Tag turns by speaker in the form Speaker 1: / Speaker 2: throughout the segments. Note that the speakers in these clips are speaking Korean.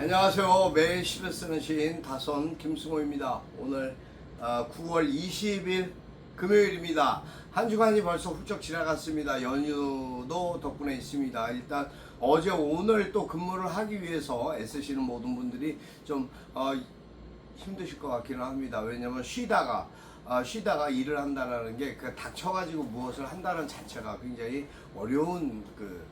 Speaker 1: 안녕하세요. 매일 시를 쓰는 시인 다선 김승호입니다. 오늘 어, 9월 20일 금요일입니다. 한 주간이 벌써 훌쩍 지나갔습니다. 연휴도 덕분에 있습니다. 일단 어제 오늘 또 근무를 하기 위해서 애쓰시는 모든 분들이 좀 어, 힘드실 것 같기는 합니다. 왜냐면 쉬다가 어, 쉬다가 일을 한다는 게 그 닥쳐가지고 무엇을 한다는 자체가 굉장히 어려운 그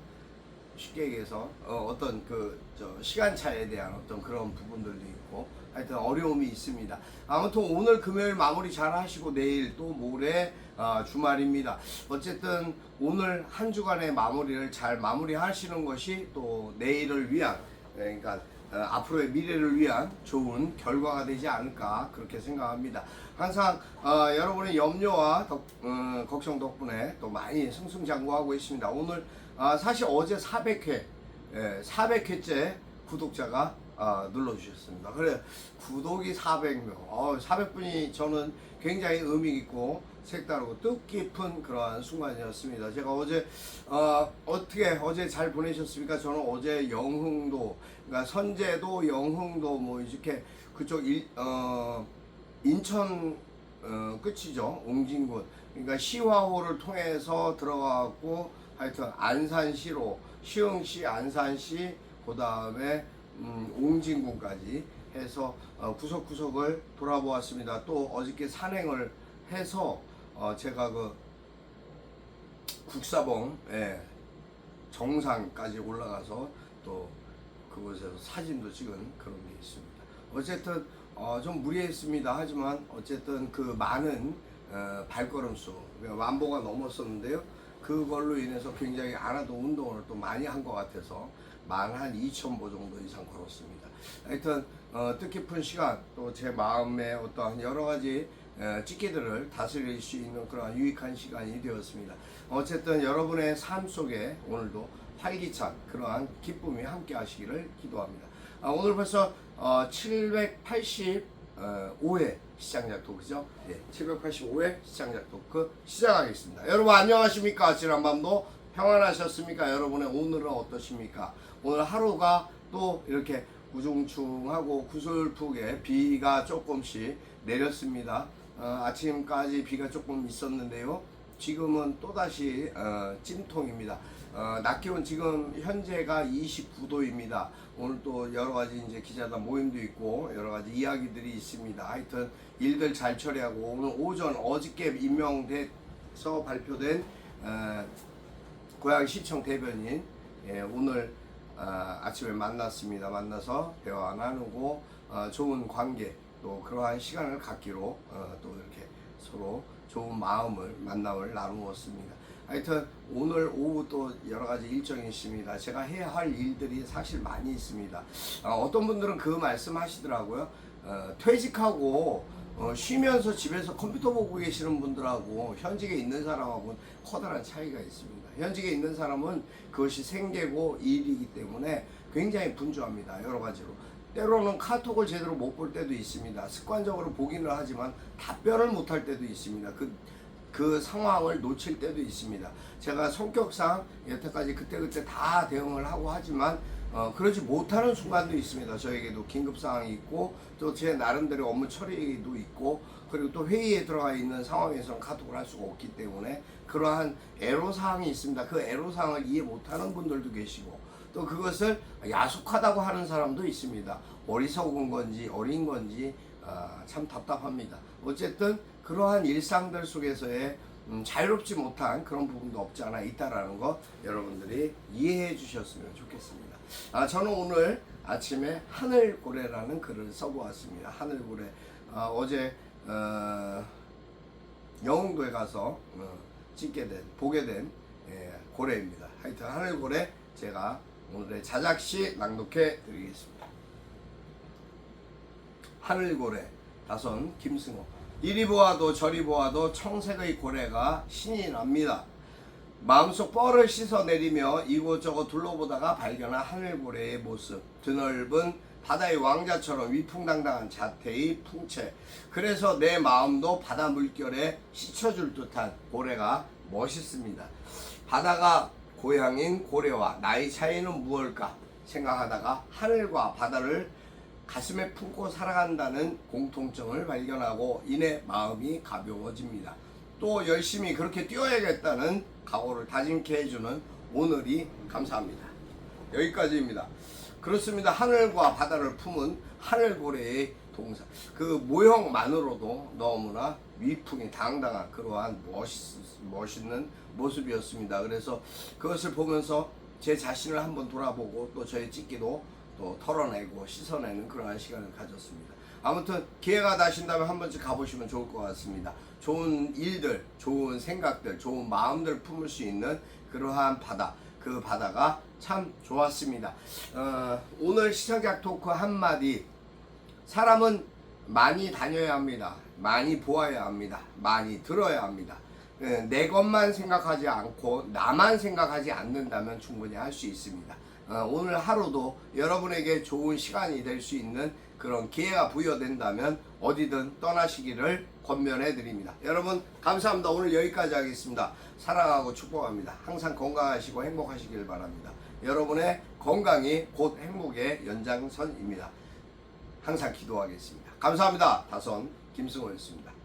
Speaker 1: 쉽게 얘기해서 어, 떤그 저 시간차에 대한 어떤 그런 부분들도 있고 하여튼 어려움이 있습니다. 아무튼 오늘 금요일 마무리 잘 하시고 내일 또 모레 어, 주말입니다. 어쨌든 오늘 한 주간의 마무리를 잘 마무리하시는 것이 또 내일을 위한 그러니까 어, 앞으로의 미래를 위한 좋은 결과가 되지 않을까 그렇게 생각합니다. 항상 어, 여러분의 염려와 덕- 어, 걱정 덕분에 또 많이 승승장구하고 있습니다. 오늘 아, 사실 어제 400회, 예, 400회째 구독자가 아, 눌러주셨습니다. 그래 구독이 400명, 어, 400분이 저는 굉장히 의미 있고 색다르고 뜻깊은 그러한 순간이었습니다. 제가 어제 어, 어떻게 어제 잘 보내셨습니까? 저는 어제 영흥도, 그러니까 선제도, 영흥도 뭐 이렇게 그쪽 일, 어, 인천 어, 끝이죠. 옹진군. 그러니까 시화호를 통해서 들어가고 하여튼 안산시로 시흥시, 안산시, 그 다음에 음, 옹진군까지 해서 어, 구석구석을 돌아보았습니다. 또 어저께 산행을 해서 어, 제가 그 국사봉 예, 정상까지 올라가서 또 그곳에서 사진도 찍은 그런 게 있습니다. 어쨌든 어, 좀 무리했습니다. 하지만 어쨌든 그 많은 어, 발걸음 수 그러니까 완보가 넘었었는데요. 그걸로 인해서 굉장히 안 하던 운동을 또 많이 한 것 같아서 만 한 2천 보 정도 이상 걸었습니다. 하여튼 어, 뜻깊은 시간 또 제 마음에 어떠한 여러 가지 어, 찌개들을 다스릴 수 있는 그런 유익한 시간이 되었습니다. 어쨌든 여러분의 삶 속에 오늘도 활기찬 그러한 기쁨이 함께 하시기를 기도합니다. 아, 오늘 벌써 어, 785회 시장작 토크죠. 예, 785회 시장작 토크 시작하겠습니다. 여러분 안녕하십니까? 지난밤도 평안하셨습니까? 여러분의 오늘은 어떠십니까? 오늘 하루가 또 이렇게 우중충하고 구슬프게 비가 조금씩 내렸습니다. 어, 아침까지 비가 조금 있었는데요. 지금은 또다시 어, 찜통입니다. 어, 낮 기온 지금 현재가 29도입니다. 오늘 또 여러 가지 이제 기자단 모임도 있고 여러 가지 이야기들이 있습니다. 하여튼 일들 잘 처리하고 오늘 오전 어저께 임명돼서 발표된 어, 고양시청 대변인 예, 오늘 아, 아침에 만났습니다. 만나서 대화 나누고 어, 좋은 관계 또 그러한 시간을 갖기로 어, 또 이렇게 서로 좋은 마음을 만남을 나누었습니다. 하여튼 오늘 오후 또 여러 가지 일정이 있습니다. 제가 해야 할 일들이 사실 많이 있습니다. 어, 떤 분들은 그 말씀 하시더라고요. 어, 퇴직하고 어, 쉬면서 집에서 컴퓨터 보고 계시는 분들하고 현직에 있는 사람하고는 커다란 차이가 있습니다. 현직에 있는 사람은 그것이 생계고 일이기 때문에 굉장히 분주합니다. 여러 가지로. 때로는 카톡을 제대로 못 볼 때도 있습니다. 습관적으로 보기는 하지만 답변을 못 할 때도 있습니다. 그, 그 상황을 놓칠 때도 있습니다. 제가 성격상 여태까지 그때그때 다 대응을 하고 하지만 어, 그러지 못하는 순간도 있습니다. 저에게도 긴급 사항이 있고 또 제 나름대로 업무 처리도 있고 그리고 또 회의에 들어가 있는 상황에서는 카톡을 할 수가 없기 때문에 그러한 애로 사항이 있습니다. 그 애로 사항을 이해 못하는 분들도 계시고 또 그것을 야속하다고 하는 사람도 있습니다. 어리석은 건지 어린 건지 아, 참 답답합니다. 어쨌든 그러한 일상들 속에서의 음, 자유롭지 못한 그런 부분도 없지 않아 있다라는 거 여러분들이 이해해 주셨으면 좋겠습니다. 아, 저는 오늘 아침에 하늘고래라는 글을 써보았습니다. 하늘고래. 아, 어제 어, 영흥도에 가서 어, 찍게 된, 보게 된 예, 고래입니다. 하여튼 하늘고래 제가 오늘의 자작시 낭독해 드리겠습니다. 하늘고래 다선 김승호 이리 보아도 저리 보아도 청색의 고래가 신이 납니다. 마음속 뻘을 씻어내리며 이곳저곳 둘러보다가 발견한 하늘고래의 모습 드넓은 바다의 왕자처럼 위풍당당한 자태의 풍채 그래서 내 마음도 바다 물결에 씻어줄 듯한 고래가 멋있습니다. 바다가 고향인 고래와 나이 차이는 무엇일까? 생각하다가 하늘과 바다를 가슴에 품고 살아간다는 공통점을 발견하고 이내 마음이 가벼워집니다. 또 열심히 그렇게 뛰어야겠다는 각오를 다짐케 해주는 오늘이 감사합니다. 여기까지입니다. 그렇습니다. 하늘과 바다를 품은 하늘고래의 동사. 그 모형만으로도 너무나 위풍이 당당한 그러한 멋있, 멋있는 모습이었습니다. 그래서 그것을 보면서 제 자신을 한번 돌아보고 또 저의 찍기도 또 털어내고 씻어내는 그러한 시간을 가졌습니다. 아무튼 기회가 나신다면 한 번쯤 가보시면 좋을 것 같습니다. 좋은 일들, 좋은 생각들, 좋은 마음들 품을 수 있는 그러한 바다. 그 바다가 참 좋았습니다. 어, 오늘 시청자 토크 한마디. 사람은 많이 다녀야 합니다. 많이 보아야 합니다. 많이 들어야 합니다. 예, 내 것만 생각하지 않고 나만 생각하지 않는다면 충분히 할 수 있습니다. 어, 오늘 하루도 여러분에게 좋은 시간이 될 수 있는 그런 기회가 부여된다면 어디든 떠나시기를 권면해 드립니다. 여러분 감사합니다. 오늘 여기까지 하겠습니다. 사랑하고 축복합니다. 항상 건강하시고 행복하시길 바랍니다. 여러분의 건강이 곧 행복의 연장선입니다. 항상 기도하겠습니다. 감사합니다. 다선 김승호였습니다.